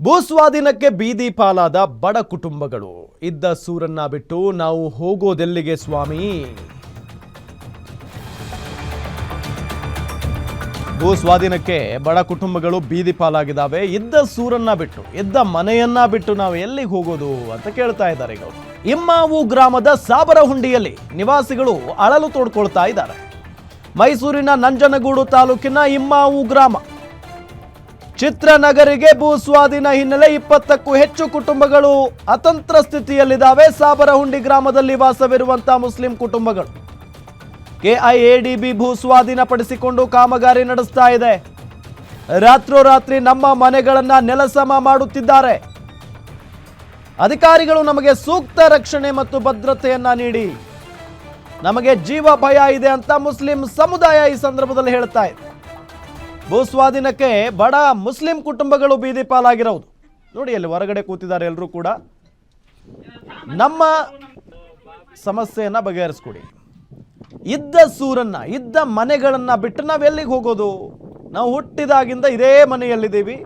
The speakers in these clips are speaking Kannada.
ಭೂಸ್ವಾಧೀನಕ್ಕೆ ಬೀದಿ ಪಾಲಾದ ಬಡ ಕುಟುಂಬಗಳು. ಇದ್ದ ಸೂರನ್ನ ಬಿಟ್ಟು ನಾವು ಹೋಗೋದೆಲ್ಲಿಗೆ ಸ್ವಾಮಿ? ಭೂ ಸ್ವಾಧೀನಕ್ಕೆ ಬಡ ಕುಟುಂಬಗಳು ಬೀದಿ ಪಾಲಾಗಿದ್ದಾವೆ. ಇದ್ದ ಸೂರನ್ನ ಬಿಟ್ಟು, ಇದ್ದ ಮನೆಯನ್ನ ಬಿಟ್ಟು ನಾವು ಎಲ್ಲಿಗೆ ಹೋಗೋದು ಅಂತ ಕೇಳ್ತಾ ಇದ್ದಾರೆ ಈಗ ಇಮ್ಮಾವು ಗ್ರಾಮದ ಸಾಬರಹುಂಡಿಯಲ್ಲಿ ನಿವಾಸಿಗಳು ಅಳಲು ತೋಡ್ಕೊಳ್ತಾ ಇದ್ದಾರೆ. ಮೈಸೂರಿನ ನಂಜನಗೂಡು ತಾಲೂಕಿನ ಇಮ್ಮಾವು ಗ್ರಾಮ ಚಿತ್ರನಗರಿಗೆ ಭೂ ಸ್ವಾಧೀನ ಹಿನ್ನೆಲೆ ಇಪ್ಪತ್ತಕ್ಕೂ ಹೆಚ್ಚು ಕುಟುಂಬಗಳು ಅತಂತ್ರ ಸ್ಥಿತಿಯಲ್ಲಿದ್ದಾವೆ. ಸಾಬರಹುಂಡಿ ಗ್ರಾಮದಲ್ಲಿ ವಾಸವಿರುವಂತಹ ಮುಸ್ಲಿಂ ಕುಟುಂಬಗಳು ಕೆಐಎಡಿಬಿ ಭೂ ಸ್ವಾಧೀನಪಡಿಸಿಕೊಂಡು ಕಾಮಗಾರಿ ನಡೆಸ್ತಾ ಇದೆ. ರಾತ್ರೋರಾತ್ರಿ ನಮ್ಮ ಮನೆಗಳನ್ನ ನೆಲಸಮ ಮಾಡುತ್ತಿದ್ದಾರೆ. ಅಧಿಕಾರಿಗಳು ನಮಗೆ ಸೂಕ್ತ ರಕ್ಷಣೆ ಮತ್ತು ಭದ್ರತೆಯನ್ನ ನೀಡಿ. ನಮಗೆ ಜೀವ ಭಯ ಇದೆ ಅಂತ ಮುಸ್ಲಿಂ ಸಮುದಾಯ ಈ ಸಂದರ್ಭದಲ್ಲಿ ಹೇಳ್ತಾ ಇದೆ. ಭೂ ಸ್ವಾಧೀನಕ್ಕೆ ಬಡ ಮುಸ್ಲಿಂ ಕುಟುಂಬಗಳು ಬೀದಿ ಪಾಲಾಗಿರೋದು. ನೋಡಿ, ಅಲ್ಲಿ ಹೊರಗಡೆ ಕೂತಿದ್ದಾರೆ ಎಲ್ಲರೂ ಕೂಡ. ನಮ್ಮ ಸಮಸ್ಯೆಯನ್ನು ಬಗೆಹರಿಸ್ಕೊಡಿ. ಇದ್ದ ಸೂರನ್ನ, ಇದ್ದ ಮನೆಗಳನ್ನು ಬಿಟ್ಟು ನಾವು ಎಲ್ಲಿಗೆ ಹೋಗೋದು? ನಾವು ಹುಟ್ಟಿದಾಗಿಂದ ಇದೇ ಮನೆಯಲ್ಲಿದ್ದೀವಿ.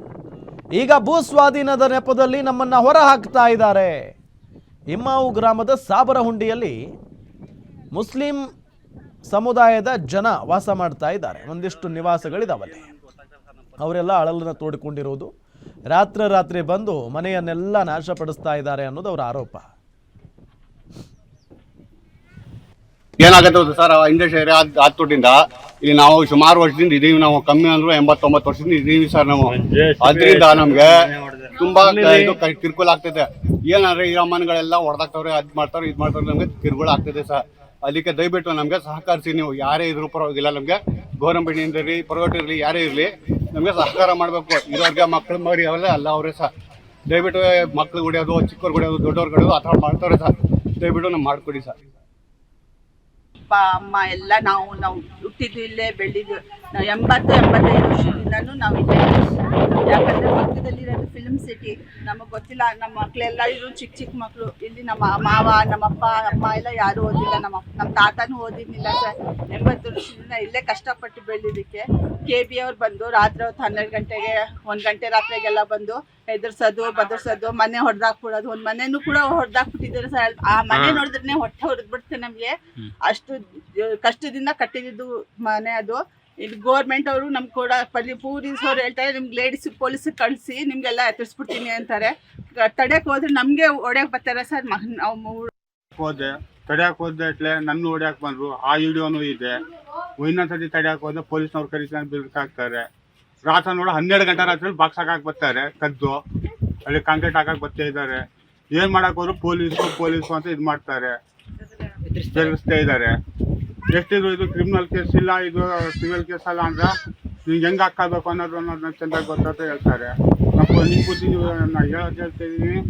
ಈಗ ಭೂ ಸ್ವಾಧೀನದ ನೆಪದಲ್ಲಿ ನಮ್ಮನ್ನ ಹೊರ ಹಾಕ್ತಾ ಇದ್ದಾರೆ. ಇಮ್ಮಾವು ಗ್ರಾಮದ ಸಾಬರಹುಂಡಿಯಲ್ಲಿ ಮುಸ್ಲಿಂ ಸಮುದಾಯದ ಜನ ವಾಸ ಮಾಡ್ತಾ ಇದ್ದಾರೆ. ಒಂದಿಷ್ಟು ನಿವಾಸಗಳಿದಾವಲ್ಲಿ. ಅವರೆಲ್ಲ ಅಳಲನ್ನು ತೋಡಿಕೊಂಡಿರೋದು ರಾತ್ರಿ ರಾತ್ರಿ ಬಂದು ಮನೆಯನ್ನೆಲ್ಲ ನಾಶಪಡಿಸ್ತಾ ಇದ್ದಾರೆ ಅನ್ನೋದು ಅವರ ಆರೋಪ. ಏನಾಗತ್ತೆ ಗೊತ್ತಾ ಸರ್ ಇಂಡಸ್ಟ್ರಿ ಏರಿಯಾ ಆದ್ ಆತುಟ್ಟಿಂದ ಇಲ್ಲಿ ನಾವು ಸುಮಾರು ವರ್ಷದಿಂದ ಇದೀವಿ ನಾವು ಕಮ್ಮಿ ಅಂದ್ರು ಎಂಬತ್ತೊಂಬತ್ತು ವರ್ಷದಿಂದ ಇದೀವಿ ಸರ್ ನಾವು. ಅದರಿಂದ ನಮ್ಗೆ ತುಂಬಾ ಇದು ಕ- ಕಿರುಕುಳ ಆಗ್ತದೆ. ಏನಂದ್ರೆ ಈ ಅಮ್ಮನಗಳೆಲ್ಲ ಹೊಡೆದಾಕ್ತವ್ರೆ ಅದ್ ಮಾಡ್ತಾವ್ರೆ ಇದ್ ಮಾಡ್ತಾವ್ರೆ ನಮ್ಗೆ ಕಿರುಕುಳ ಆಗ್ತದೆ ಸರ್. ಅದಕ್ಕೆ ದಯವಿಟ್ಟು ನಮ್ಗೆ ಸಹಕರಿಸಿ ನೀವು ಯಾರೇ ಇದ್ರು ಪರವಾಗಿಲ್ಲ ನಮ್ಗೆ. ಗೌರ್ಮೆಂಟ್ ಇರಲಿ ಪ್ರೈವೇಟ್ ಇರಲಿ ಯಾರೇ ಇರಲಿ ನಮ್ಗೆ ಸಹಕಾರ ಮಾಡಬೇಕು. ಇರೋರ್ಗೆ ಮಕ್ಳು ಮರಿ ಅವೆಲ್ಲ ಅಲ್ಲ, ಅವರೇ ಸರ್ ದಯವಿಟ್ಟು ಮಕ್ಳು ಹೊಡಿಯೋದು ಚಿಕ್ಕವ್ರು ಹೊಡಿಯೋದು ದೊಡ್ಡವ್ರು ಹೊಡಿಯೋದು, ಆ ಥರ ಮಾಡ್ತಾರೆ ಸರ್ ದಯವಿಟ್ಟು ನಮ್ಗೆ ಮಾಡಿಕೊಡಿ ಸರ್ ಅಪ್ಪ ಅಮ್ಮ ಎಲ್ಲ ನಾವು ನಾವು ಹುಟ್ಟಿದ್ದು ಇಲ್ಲೇ ಬೆಳೆದಿದ್ದು ನಾವು ಎಂಬತ್ತು ಎಂಬತ್ತೈದು ವರ್ಷದಿಂದನೂ ನಾವು ಇಲ್ಲೇ ಯಾಕಂದ್ರೆ ಪಕ್ಕದಲ್ಲಿರೋದು ಫಿಲ್ಮ್ ಸಿಟಿ ನಮಗೆ ಗೊತ್ತಿಲ್ಲ ನಮ್ಮ ಮಕ್ಕಳೆಲ್ಲ ಇರು ಚಿಕ್ಕ ಚಿಕ್ಕ ಮಕ್ಕಳು ಇಲ್ಲಿ ನಮ್ಮ ಮಾವ ನಮ್ಮಪ್ಪ ಅಮ್ಮ ಎಲ್ಲ ಯಾರೂ ಓದಿಲ್ಲ. ನಮ್ಮ ನಮ್ಮ ತಾತನೂ ಓದಿದ್ದಿಲ್ಲ ಸರ್. ಎಂಬತ್ತು ವರ್ಷದಿಂದ ಇಲ್ಲೇ ಕಷ್ಟಪಟ್ಟು ಬೆಳೆದಿದ್ದಕ್ಕೆ ಕೆ ಬಿ ಅವ್ರು ಬಂದು ರಾತ್ರಿ ಹೊತ್ತು ಹನ್ನೆರಡು ಗಂಟೆಗೆ ಒಂದು ಗಂಟೆ ರಾತ್ರಿಗೆಲ್ಲ ಬಂದು ಎದುರ್ಸೋದು ಬದರ್ಸೋದು ಮನೆ ಹೊಡೆದಾಕ್ಬಿಡೋದು. ಒಂದು ಮನೆನೂ ಕೂಡ ಹೊಡೆದಾಕ್ಬಿಟ್ಟಿದ್ದಾರೆ ಸರ್. ಆ ಮನೆ ನೋಡಿದ್ರೆ ಹೊಟ್ಟೆ ಹೊಡೆದ್ಬಿಡ್ತು ನಮಗೆ. ಅಷ್ಟು ಕಷ್ಟದಿಂದ ಕಟ್ಟಿದ್ದು ಮನೆ ಅದು. ಇದು ಗೋರ್ಮೆಂಟ್ ಅವರು ನಮ್ಗೆ ಕೂಡ ಪಲ್ಲಿ, ಪೊಲೀಸ್ ಅವ್ರು ಹೇಳ್ತಾರೆ, ನಿಮ್ಗೆ ಲೇಡೀಸ್ ಪೊಲೀಸ್ ಕಳಿಸಿ, ನಿಮ್ಗೆಲ್ಲ ಎತ್ತರಿಸ್ಬಿಡ್ತೀನಿ ಅಂತಾರೆ. ತಡೆಯಕ್ಕೆ ತಡ್ಯಕ್ ಹೋದ್ರೆ ನಮಗೆ ಹೊಡ್ಯಕ್ ಬರ್ತಾರೆ ಸರ್ ಮ ನಾವು ಮೂ- ಹೋದೆ ತಡೆಯಕ್ಕೆ ಹೋದೆ ಇಟ್ಲೆ ನನ್ನ ಹೊಡ್ಯಾಕ್ ಬಂದ್ರು. ಆ ವಿಡಿಯೋನೂ ಇದೆ. ಇನ್ನೊಂದ್ಸತಿ ತಡೆಯಕ್ಕೆ ಹೋದ್ರೆ ಪೊಲೀಸ್ನವ್ರು ಕರೀತಾರೆ ಬಿಲ್ಕ್ ಹಾಕ್ತಾರೆ. ರಾತ್ರಿ ನೋಡೋ ಹನ್ನೆರಡು ಗಂಟೆ ರಾತ್ರಿ ಬಾಕ್ಸ್ ಹಾಕಕ್ ಬರ್ತಾರೆ, ಕದ್ದು. ಅಲ್ಲಿ ಕಾಂಕ್ರೀಟ್ ಹಾಕಕ್ ಬರ್ತಾ ಇದ್ದಾರೆ. ಏನು ಮಾಡೋಕ್ಕೋದ್ರು ಪೊಲೀಸು ಪೊಲೀಸು ಅಂತ ಇದು ಮಾಡ್ತಾರೆ. ಬೆದರಿಸ್ತಾ ಇದ್ದಾರೆ. ಎಷ್ಟಿದ್ರು ಇದು ಕ್ರಿಮಿನಲ್ ಕೇಸ್ ಇಲ್ಲ, ಇದು ಸಿವಿಲ್ ಕೇಸ್ ಅಲ್ಲ ಅಂದ್ರೆ ನೀವು ಹೆಂಗ್ ಹಾಕಬೇಕು ಅನ್ನೋದು ಅನ್ನೋದನ್ನ ಚೆನ್ನಾಗಿ ಗೊತ್ತಂತ ಹೇಳ್ತಾರೆ. ನಮ್ಮ ನಿಮ್ಮ ಬುದ್ಧಿ ನೀವು ನಾ ಹೇಳೋದು ಹೇಳ್ತಾ ಇದ್ದೀನಿ.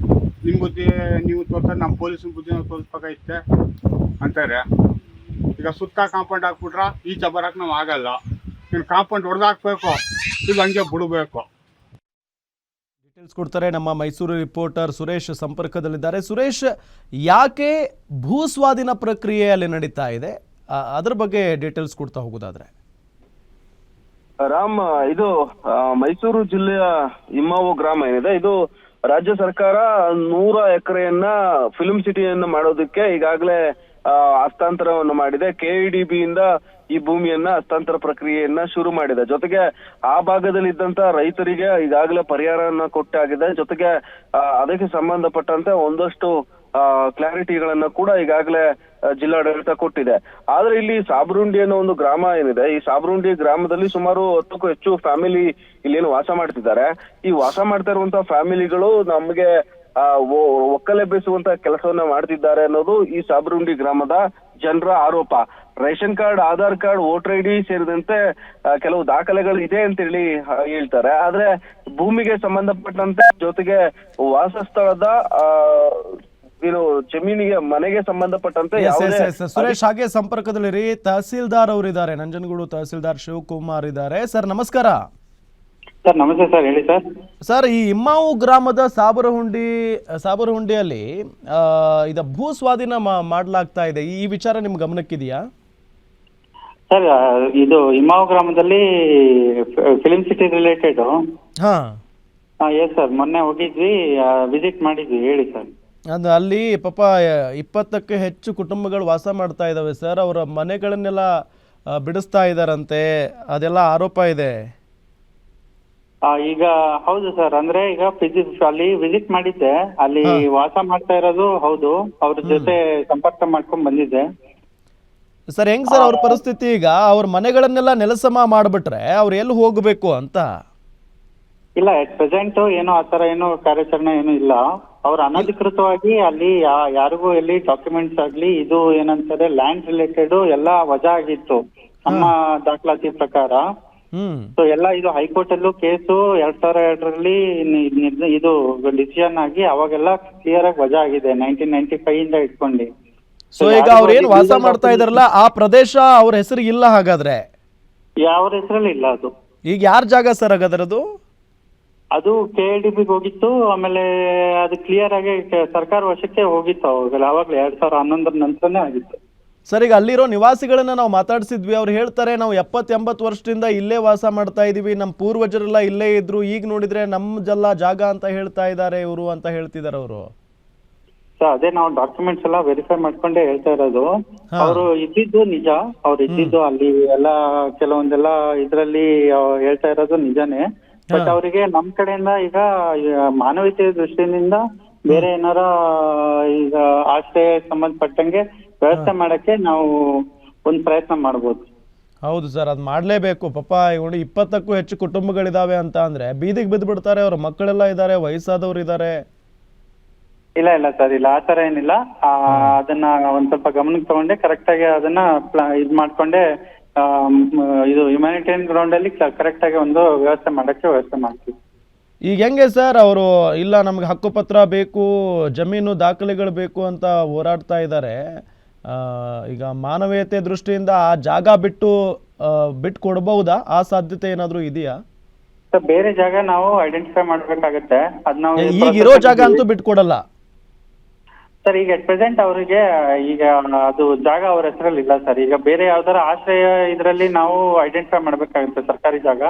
ನಿಮ್ಮ ಬುದ್ಧಿ ನೀವು ತೋರ್ಸೋದು ನಮ್ಮ ಪೊಲೀಸಿನ ಬುದ್ಧಿ ನಾವು ತೋರಿಸ್ಬೇಕಾಯ್ತೆ ಅಂತಾರೆ. ಈಗ ಸುತ್ತ ಕಾಂಪೌಂಡ್ ಹಾಕ್ಬಿಟ್ರ ಈಚೆ ಬರಕ್ ನಾವು ಆಗಲ್ಲ. ನೀನು ಕಾಂಪೌಂಡ್ ಹೊಡೆದಾಕ್ಬೇಕು, ಇಲ್ಲ ಹಂಗೆ ಬಿಡಬೇಕು. ಡೀಟೇಲ್ಸ್ ಕೊಡ್ತಾರೆ ನಮ್ಮ ಮೈಸೂರು ರಿಪೋರ್ಟರ್ ಸುರೇಶ್ ಸಂಪರ್ಕದಲ್ಲಿದ್ದಾರೆ. ಸುರೇಶ್, ಯಾಕೆ ಭೂ ಸ್ವಾಧೀನ ಪ್ರಕ್ರಿಯೆ ಅಲ್ಲಿ ನಡೀತಾ ಇದೆ? ಅದ್ರ ಬಗ್ಗೆ ಡೀಟೇಲ್ಸ್ ಕೊಡ್ತಾ ಹೋಗೋದಾದ್ರೆ. ರಾಮ್, ಇದು ಮೈಸೂರು ಜಿಲ್ಲೆಯ ಇಮ್ಮಾವು ಗ್ರಾಮ ಏನಿದೆ, ಇದು ರಾಜ್ಯ ಸರ್ಕಾರ ನೂರ ಎಕರೆಯನ್ನ ಫಿಲ್ಮ್ ಸಿಟಿಯನ್ನ ಮಾಡೋದಕ್ಕೆ ಈಗಾಗಲೇ ಹಸ್ತಾಂತರವನ್ನು ಮಾಡಿದೆ. ಕೆಇಡಿಬಿಯಿಂದ ಈ ಭೂಮಿಯನ್ನ ಹಸ್ತಾಂತರ ಪ್ರಕ್ರಿಯೆಯನ್ನ ಶುರು ಮಾಡಿದೆ. ಜೊತೆಗೆ ಆ ಭಾಗದಲ್ಲಿ ಇದ್ದಂತ ರೈತರಿಗೆ ಈಗಾಗಲೇ ಪರಿಹಾರವನ್ನ ಕೊಟ್ಟಾಗಿದೆ. ಜೊತೆಗೆ ಅದಕ್ಕೆ ಸಂಬಂಧಪಟ್ಟಂತೆ ಒಂದಷ್ಟು ಕ್ಲಾರಿಟಿಗಳನ್ನ ಕೂಡ ಈಗಾಗಲೇ ಜಿಲ್ಲಾಡಳಿತ ಕೊಟ್ಟಿದೆ. ಆದ್ರೆ ಇಲ್ಲಿ ಸಾಬ್ರುಂಡಿ ಅನ್ನೋ ಒಂದು ಗ್ರಾಮ ಏನಿದೆ, ಈ ಸಾಬ್ರುಂಡಿ ಗ್ರಾಮದಲ್ಲಿ ಸುಮಾರು ಹತ್ತಕ್ಕೂ ಹೆಚ್ಚು ಫ್ಯಾಮಿಲಿ ಇಲ್ಲೇನು ವಾಸ ಮಾಡ್ತಿದ್ದಾರೆ. ಈ ವಾಸ ಮಾಡ್ತಾ ಇರುವಂತಹ ಫ್ಯಾಮಿಲಿಗಳು ನಮಗೆ ಆ, ಒ- ಒಕ್ಕಲೆ ಬೇಸುವಂತ ಕೆಲಸವನ್ನ ಮಾಡ್ತಿದ್ದಾರೆ ಅನ್ನೋದು ಈ ಸಾಬರುಂಡಿ ಗ್ರಾಮದ ಜನರ ಆರೋಪ. Ration card Aadhaar card voter I D ಸೇರಿದಂತೆ ಕೆಲವು ದಾಖಲೆಗಳು ಇದೆ ಅಂತ ಹೇಳಿ ಹೇಳ್ತಾರೆ. ಆದ್ರೆ ಭೂಮಿಗೆ ಸಂಬಂಧಪಟ್ಟಂತೆ ಜೊತೆಗೆ ವಾಸಸ್ಥಳದ ಆ, ಏನು ಜಮೀನಿಗೆ ಮನೆಗೆ ಸಂಬಂಧಪಟ್ಟಂತೆ ಸುರೇಶ್ ಹಾಗೆ ಸಂಪರ್ಕದಲ್ಲಿರಿ. ತಹಸೀಲ್ದಾರ್ ಅವರಿದ್ದಾರೆ. ನಂಜನಗೂಡು ತಹಸೀಲ್ದಾರ್ ಶಿವಕುಮಾರ್ ಇದ್ದಾರೆ. ಸರ್ ನಮಸ್ಕಾರ. ಸರ್ ನಮಸ್ತೆ ಸರ್ ಹೇಳಿ ಸರ್. ಸರ್ ಈ ಇಮ್ಮಾವು ಗ್ರಾಮದ ಸಾಬರಹುಂಡಿ ಸಾಬರಹುಂಡಿಯಲ್ಲಿ ಆ, ಇದ ಭೂ ಸ್ವಾಧೀನ ಮಾ- ಮಾಡ್ಲಾಗ್ತಾ ಇದೆ. ಈ ವಿಚಾರ ನಿಮ್ ಗಮನಕ್ಕಿದೆಯಾ? ಸರ್ ಇದು ಇಮಾವ್ ಗ್ರಾಮದಲ್ಲಿ ಫಿಲಿಂ ಸಿಟಿ ರಿಲೇಟೆಡ್ ಹಾ. ಎಸ್ ಸರ್ ಮೊನ್ನೆ ಹೋಗಿದ್ವಿ ವಿಸಿಟ್ ಮಾಡಿದ್ವಿ ಹೇಳಿ ಸರ್. ಅದು ಅಲ್ಲಿ ಪಾಪ ಇಪ್ಪತ್ತಕ್ಕೆ ಹೆಚ್ಚು ಕುಟುಂಬಗಳು ವಾಸ ಮಾಡ್ತಾ ಇದ್ದಾವೆ ಸರ್. ಅವರ ಮನೆಗಳನ್ನೆಲ್ಲ ಆ, ಬಿಡಿಸ್ತಾ ಇದ್ದಾರಂತೆ ಅದೆಲ್ಲ ಆರೋಪ ಇದೆ. ಆ, ಈಗ ಹೌದು ಸರ್. ಅಂದ್ರೆ ಈಗ ಫಿಸಿಕ್ಸ್ ಅಲ್ಲಿ ವಿಸಿಟ್ ಮಾಡಿದ್ದೆ. ಅಲ್ಲಿ ವಾಸ ಮಾಡ್ತಾ ಇರೋದು ಹೌದು. ಅವ್ರ ಜೊತೆ ಸಂಪರ್ಕ ಮಾಡ್ಕೊಂಡ್ ಬಂದಿದ್ದೆ. ಸರ್ ಹೆಂಗ್ ಸರ್ ಅವ್ರ ಪರಿಸ್ಥಿತಿ ಈಗ? ಅವ್ರ ಮನೆಗಳನ್ನೆಲ್ಲ ನೆಲಸಮ ಮಾಡ್ಬಿಟ್ರೆ ಅವ್ರು ಎಲ್ಲಿ ಹೋಗಬೇಕು ಅಂತ? ಇಲ್ಲ ಎಟ್ ಪ್ರೆಸೆಂಟ್ ಏನು ಆತರ ಏನು ಕಾರ್ಯಾಚರಣೆ ಏನು ಇಲ್ಲ. ಅವ್ರ ಅನಧಿಕೃತವಾಗಿ ಅಲ್ಲಿ ಯಾ- ಯಾರಿಗೂ ಎಲ್ಲಿ ಡಾಕ್ಯುಮೆಂಟ್ಸ್ ಆಗ್ಲಿ ಇದು ಏನಂತಾರೆ ಲ್ಯಾಂಡ್ ರಿಲೇಟೆಡ್ ಎಲ್ಲ ವಜಾ ಆಗಿತ್ತು. ನಮ್ಮ ದಾಖಲಾತಿ ಪ್ರಕಾರ. ಸೊ ಎಲ್ಲ ಇದು ಹೈಕೋರ್ಟ್ ಅಲ್ಲೂ ಕೇಸು ಎರಡ್ ಸಾವಿರ ಎರಡರಲ್ಲಿ ಇದು ಡಿಸಿಷನ್ ಆಗಿ ಅವಾಗೆಲ್ಲ ಕ್ಲಿಯರ್ ಆಗಿ ವಜಾ ಆಗಿದೆ ನೈನ್ಟೀನ್ ನೈನ್ಟಿ ಫೈವ್ ಇಂದ ಇಟ್ಕೊಂಡು. ಸೊ ಈಗ ಅವ್ರು ಏನು ವಾಸ ಮಾಡ್ತಾ ಇದಾರಲ್ಲ ಆ ಪ್ರದೇಶ ಅವ್ರ ಹೆಸರಿಗೆ ಇಲ್ಲ ಹಾಗಾದ್ರೆ? ಯಾವ ಹೆಸರಲ್ಲಿ ಇಲ್ಲ ಅದು. ಈಗ ಯಾರ ಜಾಗ ಸರ್ ಹಾಗಾದ್ರೆ ಅದು? ಅದು ಕೆ ಡಿ ಬಿಗೆ ಹೋಗಿತ್ತು ಆಮೇಲೆ ಅದು ಕ್ಲಿಯರ್ ಆಗಿ ಸರ್ಕಾರ ವಶಕ್ಕೆ ಹೋಗಿತ್ತು ಅವಾಗಲೇ ಅವಾಗಲೇ ಎರಡ್ ಸಾವಿರ ಹನ್ನೊಂದರ ನಂತರನೇ ಆಗಿತ್ತು. ಸರ್ ಈಗ ಅಲ್ಲಿರೋ ನಿವಾಸಿಗಳನ್ನ ನಾವು ಮಾತಾಡಿಸಿದ್ವಿ. ಅವ್ರು ಹೇಳ್ತಾರೆ ನಾವು ಎಪ್ಪತ್ತು ಎಂಬತ್ತು ವರ್ಷದಿಂದ ಇಲ್ಲೇ ವಾಸ ಮಾಡ್ತಾ ಇದೀವಿ. ನಮ್ಮ ಪೂರ್ವಜರೆಲ್ಲ ಇಲ್ಲೇ ಇದ್ರು. ಈಗ ನೋಡಿದ್ರೆ ನಮ್ಮ ಜಲ್ಲ ಜಾಗ ಅಂತ ಹೇಳ್ತಾ ಇದ್ದಾರೆ ಇವರು ಅಂತ ಹೇಳ್ತಿದ್ದಾರೆ ಅವರು. ಅದೇ ನಾವು ಡಾಕ್ಯುಮೆಂಟ್ಸ್ ಎಲ್ಲ ವೆರಿಫೈ ಮಾಡ್ಕೊಂಡೇ ಹೇಳ್ತಾ ಇರೋದು. ಅವರು ಇದ್ದಿದ್ದು ನಿಜ. ಅವ್ರು ಇದ್ದಿದ್ದು ಅಲ್ಲಿ ಎಲ್ಲ ಕೆಲವೊಂದೆಲ್ಲ ಇದ್ರಲ್ಲಿ ಹೇಳ್ತಾ ಇರೋದು ನಿಜಾನೇ. ಬಟ್ ಅವರಿಗೆ ನಮ್ ಕಡೆಯಿಂದ ಈಗ ಈಗ ಮಾನವೀಯತೆ ದೃಷ್ಟಿಯಿಂದ ಬೇರೆ ಏನಾರ ಈಗ ಆಶ್ರಯ ಸಂಬಂಧಪಟ್ಟಂಗೆ ವ್ಯವಸ್ಥೆ ಮಾಡಕ್ಕೆ ನಾವು ಒಂದ್ ಪ್ರಯತ್ನ ಮಾಡ್ಬೋದು. ಹೌದು ಸರ್ ಅದು ಮಾಡ್ಲೇಬೇಕು. ಪಾಪ ನೋಡಿ ಇಪ್ಪತ್ತಕ್ಕೂ ಹೆಚ್ಚು ಕುಟುಂಬಗಳಿದಾವೆ ಅಂತ ಅಂದ್ರೆ ಬೀದಿಗೆ ಬಿದ್ದು ಬಿಡ್ತಾರೆ ಅವ್ರ ಮಕ್ಕಳೆಲ್ಲ ಇದ್ದಾರೆ ವಯಸ್ಸಾದವ್ರು ಇದ್ದಾರೆ ಇಲ್ಲ ಇಲ್ಲ ಸರ್ ಇಲ್ಲ ಆತರ ಏನಿಲ್ಲ. ಆ, ಅದನ್ನ ಒಂದ್ ಸ್ವಲ್ಪ ಗಮನಕ್ಕೆ ತಗೊಂಡೆ ಕರೆಕ್ಟ್ ಆಗಿ ಅದನ್ನ ಪ್ಲಾ- ಇದ್ ಮಾಡ್ಕೊಂಡೆ ಇದು ಹ್ಯುಮ್ಯಾನಿಟೇರಿಯನ್ ಗ್ರೌಂಡ್ ಅಲ್ಲಿ ಕರೆಕ್ಟ್ ಆಗಿ ಒಂದು ವ್ಯವಸ್ಥೆ ಮಾಡಕ್ಕೆ ವ್ಯವಸ್ಥೆ ಮಾಡ್ತೀವಿ. ಈಗ ಹೆಂಗೆ ಸರ್ ಅವರು ಇಲ್ಲ ನಮ್ಗೆ ಹಕ್ಕುಪತ್ರ ಬೇಕು ಜಮೀನು ದಾಖಲೆಗಳು ಬೇಕು ಅಂತ ಹೋರಾಡ್ತಾ ಇದ್ದಾರೆ. ಈಗ ಮಾನವೀಯತೆ ದೃಷ್ಟಿಯಿಂದ ಆ ಜಾಗ ಬಿಟ್ಟು ಬಿಟ್ಟು ಕೊಡಬಹುದಾ ಆ ಸಾಧ್ಯತೆ ಏನಾದರೂ ಇದೆಯಾ? ಬೇರೆ ಜಾಗ ನಾವು ಐಡೆಂಟಿಫೈ ಮಾಡ್ಬೇಕಾಗತ್ತೆ. ಅದ್ ನಾವು ಈಗ ಇರೋ ಜಾಗ ಅಂತೂ ಬಿಟ್ಕೊಡಲ್ಲ? ಸರ್ ಈಗ ಅಟ್ ಪ್ರೆಸೆಂಟ್ ಅವರಿಗೆ ಈಗ ಅದು ಜಾಗ ಅವ್ರ ಹೆಸರಲ್ಲಿ ಇಲ್ಲ ಸರ್. ಈಗ ಬೇರೆ ಯಾವ್ದಾರ ಆಶ್ರಯ ಇದರಲ್ಲಿ ನಾವು ಐಡೆಂಟಿಫೈ ಮಾಡ್ಬೇಕಾಗುತ್ತೆ ಸರ್ಕಾರಿ ಜಾಗ.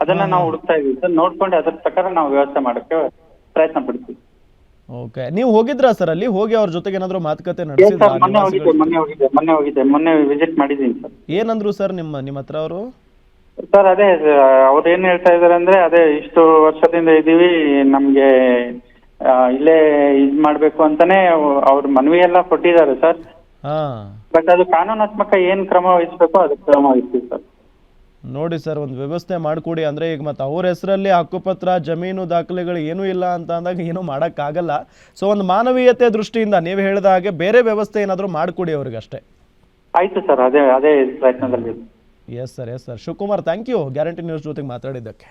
ಅದನ್ನ ನಾವು ಹುಡುಕ್ತಾ ಇದೀವಿ ಸರ್ ನೋಡ್ಕೊಂಡು ಅದ್ರ ಪ್ರಕಾರ ನಾವು ವ್ಯವಸ್ಥೆ ಮಾಡಕ್ಕೆ ಪ್ರಯತ್ನ ಪಡ್ತೀವಿ. ಓಕೆ. ನೀವು ಹೋಗಿದ್ರಾ ಸರ್ ಅಲ್ಲಿ? ಹೋಗಿ ಅವ್ರ ಜೊತೆಗೆ ಏನಾದ್ರು ಮಾತುಕತೆ ಏನ್ ನಡೆಸಿದ್ರಾ ಸರ್ ಮೊನ್ನೆ ಹೋಗಿದ್ದೆ ಮೊನ್ನೆ ಹೋಗಿದ್ದೆ ಮೊನ್ನೆ ಹೋಗಿದ್ದೆ ಮೊನ್ನೆ ವಿಸಿಟ್ ಮಾಡಿದ್ದೀನಿ ಸರ್. ಏನಂದ್ರು ಸರ್ ನಿಮ್ಮ ನಿಮ್ಮ ಹತ್ರ ಅವರು? ಸರ್ ಅದೇ ಅವ್ರು ಏನ್ ಹೇಳ್ತಾ ಇದಾರೆ ಅಂದ್ರೆ ಅದೇ ಇಷ್ಟು ವರ್ಷದಿಂದ ಇದೀವಿ ನಮ್ಗೆ ಆ, ಇಲ್ಲೇ ಇದ್ ಮಾಡ್ಬೇಕು ಅಂತಾನೆ ಅವ್ರ ಮನವಿ ಎಲ್ಲ ಕೊಟ್ಟಿದ್ದಾರೆ ಸರ್. ಹಾಂ. ಬಟ್ ಅದು ಕಾನೂನಾತ್ಮಕ ಏನ್ ಕ್ರಮ ವಹಿಸ್ಬೇಕು ಅದಕ್ಕೆ ಕ್ರಮ ವಹಿಸ್ತೀವಿ ಸರ್. ನೋಡಿ ಸರ್ ಒಂದು ವ್ಯವಸ್ಥೆ ಮಾಡಿಕೊಡಿ. ಅಂದರೆ ಈಗ ಮತ್ತು ಅವ್ರ ಹೆಸರಲ್ಲಿ ಹಕ್ಕುಪತ್ರ ಜಮೀನು ದಾಖಲೆಗಳು ಏನೂ ಇಲ್ಲ ಅಂತ ಅಂದಾಗ ಏನೂ ಮಾಡೋಕ್ಕಾಗಲ್ಲ. ಸೊ ಒಂದು ಮಾನವೀಯತೆ ದೃಷ್ಟಿಯಿಂದ ನೀವು ಹೇಳಿದ ಹಾಗೆ ಬೇರೆ ವ್ಯವಸ್ಥೆ ಏನಾದರೂ ಮಾಡಿಕೊಡಿ ಅವ್ರಿಗಷ್ಟೇ ಆಯ್ತು ಸರ್ ಅದೇ ಅದೇ ಪ್ರಯತ್ನದಲ್ಲಿ. Yes sir yes sir Shivakumar thank you guarantee news ಜೊತೆಗೆ ಮಾತಾಡಿದ್ದಕ್ಕೆ.